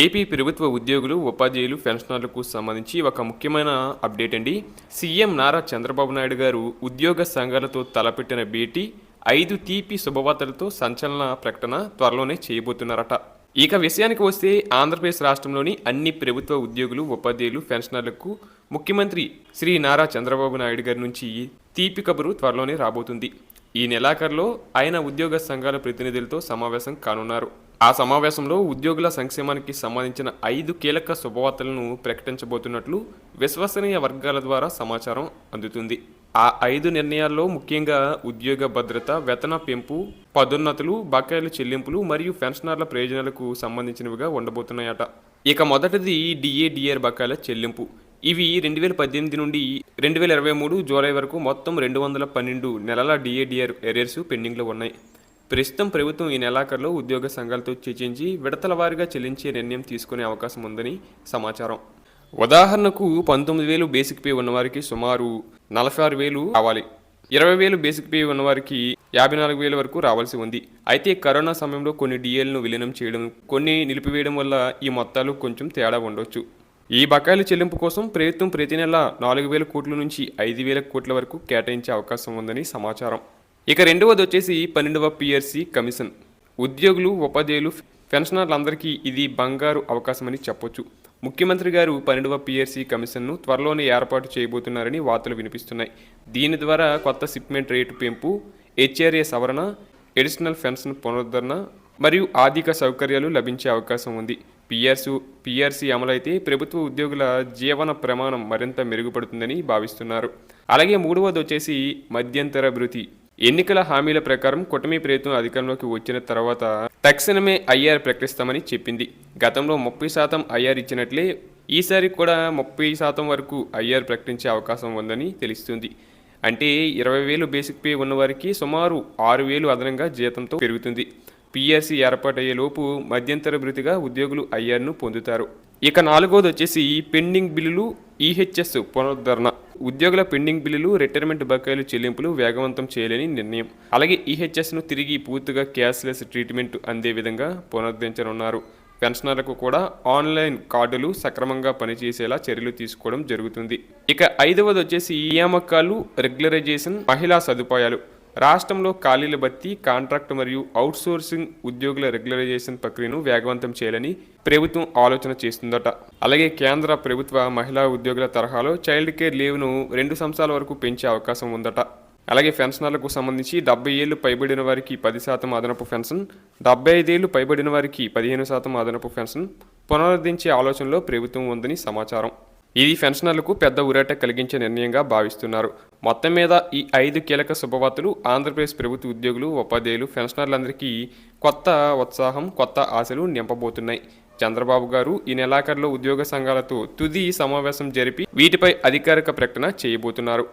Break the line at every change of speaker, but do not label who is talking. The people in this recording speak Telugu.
ఏపీ ప్రభుత్వ ఉద్యోగులు ఉపాధ్యాయులు పెన్షనర్లకు సంబంధించి ఒక ముఖ్యమైన అప్డేట్ అండి. సీఎం నారా చంద్రబాబు నాయుడు గారు ఉద్యోగ సంఘాలతో తలపెట్టిన భేటీ ఐదు తీపి శుభవార్తలతో సంచలన ప్రకటన త్వరలోనే చేయబోతున్నారట. ఇక విషయానికి వస్తే ఆంధ్రప్రదేశ్ రాష్ట్రంలోని అన్ని ప్రభుత్వ ఉద్యోగులు ఉపాధ్యాయులు పెన్షనర్లకు ముఖ్యమంత్రి శ్రీ నారా చంద్రబాబు నాయుడు గారి నుంచి తీపి కబురు త్వరలోనే రాబోతుంది. ఈ నెలాఖరులో ఆయన ఉద్యోగ సంఘాల ప్రతినిధులతో సమావేశం కానున్నారు. ఆ సమావేశంలో ఉద్యోగుల సంక్షేమానికి సంబంధించిన ఐదు కీలక శుభవార్తలను ప్రకటించబోతున్నట్లు విశ్వసనీయ వర్గాల ద్వారా సమాచారం అందుతుంది. ఆ ఐదు నిర్ణయాల్లో ముఖ్యంగా ఉద్యోగ భద్రత వేతన పెంపు పదోన్నతులు బకాయిల చెల్లింపులు మరియు పెన్షనర్ల ప్రయోజనాలకు సంబంధించినవిగా ఉండబోతున్నాయట. ఇక మొదటిది డిఏడిఆర్ బకాయిల చెల్లింపు. ఇవి రెండు వేల పద్దెనిమిది నుండి రెండు వేల ఇరవై మూడు జూలై వరకు మొత్తం రెండు వందల పన్నెండు నెలల డిఏడిఆర్ ఎరియర్స్ పెండింగ్లో ఉన్నాయి. ప్రస్తుతం ప్రభుత్వం ఈ నెలాఖరులో ఉద్యోగ సంఘాలతో చర్చించి విడతల వారీగా చెల్లించే నిర్ణయం తీసుకునే అవకాశం ఉందని సమాచారం. ఉదాహరణకు పంతొమ్మిది వేలు బేసిక్ పే ఉన్నవారికి సుమారు నలభై ఆరు వేలు రావాలి. ఇరవై వేలు బేసిక్ పే ఉన్నవారికి యాభై నాలుగు వేల వరకు రావాల్సి ఉంది. అయితే కరోనా సమయంలో కొన్ని డిఎల్ను విలీనం చేయడం కొన్ని నిలిపివేయడం వల్ల ఈ మొత్తాలు కొంచెం తేడా ఉండొచ్చు. ఈ బకాయిల చెల్లింపు కోసం ప్రభుత్వం ప్రతి నెల నాలుగు వేల కోట్ల నుంచి ఐదు వేల కోట్ల వరకు కేటాయించే అవకాశం ఉందని సమాచారం. ఇక రెండవది వచ్చేసి పన్నెండవ పిఆర్సి కమిషన్. ఉద్యోగులు ఉపాధ్యాయులు పెన్షనర్లందరికీ ఇది బంగారు అవకాశమని చెప్పొచ్చు. ముఖ్యమంత్రి గారు పన్నెండవ పిఆర్సి కమిషన్ను త్వరలోనే ఏర్పాటు చేయబోతున్నారని వార్తలు వినిపిస్తున్నాయి. దీని ద్వారా కొత్త షిప్మెంట్ రేటు పెంపు హెచ్ఆర్ఏ సవరణ ఎడిషనల్ పెన్షన్ పునరుద్ధరణ మరియు ఆర్థిక సౌకర్యాలు లభించే అవకాశం ఉంది. పిఆర్సి పిఆర్సీ అమలైతే ప్రభుత్వ ఉద్యోగుల జీవన ప్రమాణం మరింత మెరుగుపడుతుందని భావిస్తున్నారు. అలాగే మూడవది వచ్చేసి మధ్యంతర భృతి ఎన్నికల హామీల ప్రకారం కూటమి ప్రభుత్వం అధికారంలోకి వచ్చిన తర్వాత తక్షణమే ఐఆర్ ప్రకటిస్తామని చెప్పింది. గతంలో ముప్పై శాతం ఐఆర్ ఇచ్చినట్లే ఈసారి కూడా ముప్పై శాతం వరకు ఐఆర్ ప్రకటించే అవకాశం ఉందని తెలుస్తుంది. అంటే ఇరవై వేలు బేసిక్ పే ఉన్నవారికి సుమారు ఆరు వేలు అదనంగా జీతంతో పెరుగుతుంది. పిఆర్సీ ఏర్పాటయ్యే లోపు మధ్యంతర భృతిగా ఉద్యోగులు ఐఆర్ను పొందుతారు. ఇక నాలుగోది వచ్చేసి పెండింగ్ బిల్లులు ఈహెచ్ఎస్ పునరుద్ధరణ. ఉద్యోగుల పెండింగ్ బిల్లులు రిటైర్మెంట్ బకాయిలు చెల్లింపులు వేగవంతం చేయాలని నిర్ణయం. అలాగే ఈహెచ్ఎస్ను తిరిగి పూర్తిగా క్యాష్లెస్ ట్రీట్మెంట్ అందే విధంగా పునరుద్ధరించనున్నారు. పెన్షనర్లకు కూడా ఆన్లైన్ కార్డులు సక్రమంగా పనిచేసేలా చర్యలు తీసుకోవడం జరుగుతుంది. ఇక ఐదవది వచ్చేసి నియామకాలు రెగ్యులరైజేషన్ మహిళా సదుపాయాలు. రాష్ట్రంలో ఖాళీల భర్తీ కాంట్రాక్ట్ మరియు అవుట్సోర్సింగ్ ఉద్యోగుల రెగ్యులరైజేషన్ ప్రక్రియను వేగవంతం చేయాలని ప్రభుత్వం ఆలోచన చేస్తుందట. అలాగే కేంద్ర ప్రభుత్వ మహిళా ఉద్యోగుల తరహాలో చైల్డ్ కేర్ లీవ్ను రెండు సంవత్సరాల వరకు పెంచే అవకాశం ఉందట. అలాగే పెన్షనర్లకు సంబంధించి డెబ్బై ఏళ్ళు పైబడిన వారికి పది శాతం అదనపు పెన్షన్ డెబ్బై ఐదేళ్ళు పైబడిన వారికి పదిహేను శాతం అదనపు పెన్షన్ పునరుద్ధరించే ఆలోచనలో ప్రభుత్వం ఉందని సమాచారం. ఇది పెన్షనర్లకు పెద్ద ఊరట కలిగించే నిర్ణయంగా భావిస్తున్నారు. మొత్తం మీద ఈ ఐదు కీలక శుభవార్తలు ఆంధ్రప్రదేశ్ ప్రభుత్వ ఉద్యోగులు ఉపాధ్యాయులు పెన్షనర్లందరికీ కొత్త ఉత్సాహం కొత్త ఆశలు నింపబోతున్నాయి. చంద్రబాబు గారు ఈ నెలాఖరులో ఉద్యోగ సంఘాలతో తుది సమావేశం జరిపి వీటిపై అధికారిక ప్రకటన చేయబోతున్నారు.